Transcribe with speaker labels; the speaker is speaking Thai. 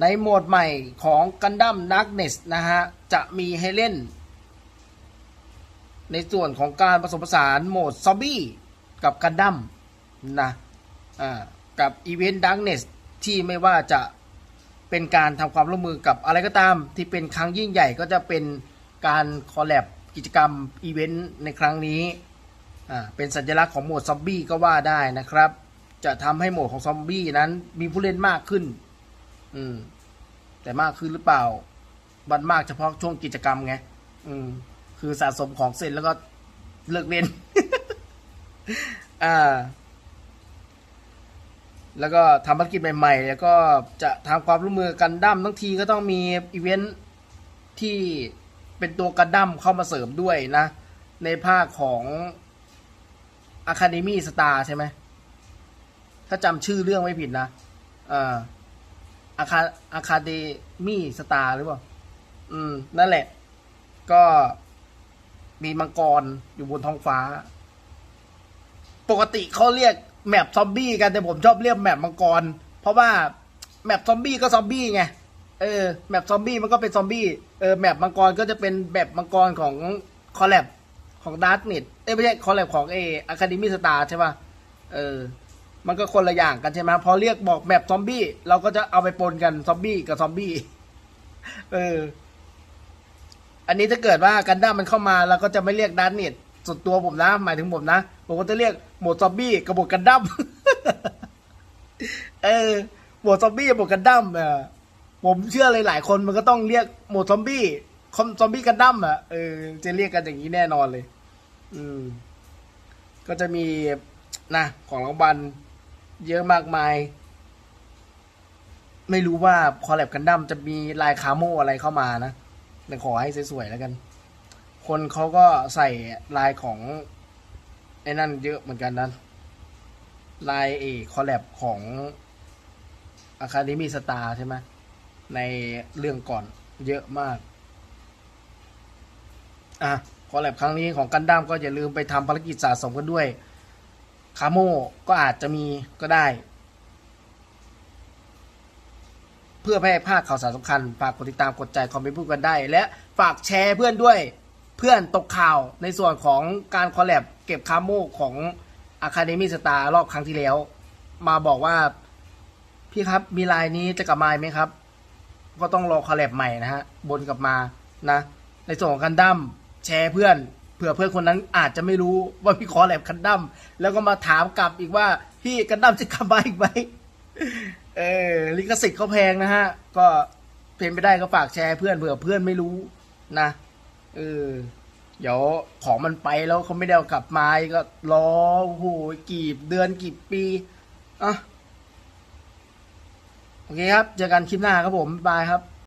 Speaker 1: ในโหมดใหม่ของกันดั้มนักเนสนะฮะ จะมีให้เล่น ในส่วนของการผสมผสานโหมดซอมบี้กับกันดั้มนะอ่ากับอีเวนต์ดังเนสที่ไม่ว่าจะเป็นการทำความร่วมมือกับอะไรก็ตาม ที่เป็นครั้งยิ่งใหญ่ก็จะเป็นการคอลแลบกิจกรรมอีเวนต์ในครั้งนี้อ่าเป็นสัญลักษณ์ของโหมดซอมบี้ก็ว่าได้นะครับ จะทำให้โหมดของซอมบี้นั้นมีผู้เล่นมากขึ้น อืม แต่มากขึ้นหรือเปล่า มันมากเฉพาะช่วงกิจกรรมไง อืม คือสะสมของเสร็จแล้วก็เลิกเล่น อ่า แล้วก็ทำภารกิจใหม่ ๆ แล้วก็จะทำความร่วมมือกันดั้มทั้งทีก็ต้องมีอีเวนท์ที่เป็นตัวกันดั้มเข้ามาเสริมด้วยนะ ในภาคของ Academy Star ใช่ไหม ถ้าจำชื่อเรื่องไม่ผิดนะ อ่า อาคาอาคาเดมี่สตาร์หรือเปล่า อืม นั่นแหละ ก็มีมังกรอยู่บนท้องฟ้า ปกติเขาเรียกแมปซอมบี้กันแต่ผมชอบเรียกแมปมังกร เพราะว่าแมปซอมบี้ก็ซอมบี้ไง เออ แมปซอมบี้มันก็เป็นซอมบี้ เออ แมปมังกรก็จะเป็นแบบมังกรของคอลแลบของดาร์กเน็ตเอ้ยไม่ใช่คอลแลบของเออะคาเดมี่สตาร์ใช่ป่ะ เออ มันก็คนละอย่างกันใช่ไหมพอเรียกบอกแมปซอมบี้เราก็จะเอาไปปนกันซอมบี้กับซอมบี้เออ อันนี้ถ้าเกิดว่ากันด้ามันเข้ามาเราก็จะไม่เรียกดันเน็ตส่วนตัวผมนะ หมายถึงผมนะผมก็จะเรียกหมดซอมบี้กับหมดกันดั้มเออหมดซอมบี้กับหมดกันดั้มเออผมเชื่อเลยหลายคนมันก็ต้องเรียกหมดซอมบี้คอมซอมบี้กันดั้มอะเออจะเรียกกันอย่างนี้แน่นอนเลย อืม ก็จะมีนะของรางวัล เยอะมากมาย ไม่รู้ว่าคอลแลบกันดั้มจะมีลายคาโมอะไรเข้ามานะแต่ขอให้สวยๆแล้วกัน คนเขาก็ใส่ลายของไอ้นั่นเยอะเหมือนกันนะลายเอคอลแลบของ Academy Star ใช่ไหมในเรื่องก่อนเยอะมาก อะคอลแลบครั้งนี้ของกันดั้มก็อย่าลืมไปทำภารกิจสะสมกันด้วย คาโมก็อาจจะมีก็ได้ เพื่อไม่ให้พลาดข่าวสารสำคัญ ฝากกดติดตามกดใจคอมเมนต์พูดกันได้ และฝากแชร์เพื่อนด้วยเพื่อนตกข่าวในส่วนของการคอลแลบเก็บคาโมของ Academy Star รอบครั้งที่แล้ว มาบอกว่า พี่ครับมีลายนี้จะกลับมาไหมครับ ก็ต้องรอคอลแลบใหม่นะฮะบนกลับมานะ ในส่วนของกันดั้มแชร์เพื่อน ผื่อเพื่อนคนนั้นอาจจะไม่รู้ว่าพี่คอแลบกันดั้มแล้วก็มาถามกลับอีกว่าพี่กันดั้มจะกลับมาอีกไหมเออลิขสิทธิ์เขาแพงนะฮะ ก็เป็นไปได้ก็ฝากแชร์เพื่อนเผื่อเพื่อนไม่รู้นะเออเดี๋ยวของมันไปแล้วเขาไม่ได้เอากลับมาอีกก็รอโหกี่เดือนกี่ปีอะโอเคครับ เจอกันคลิปหน้าครับผมบายครับ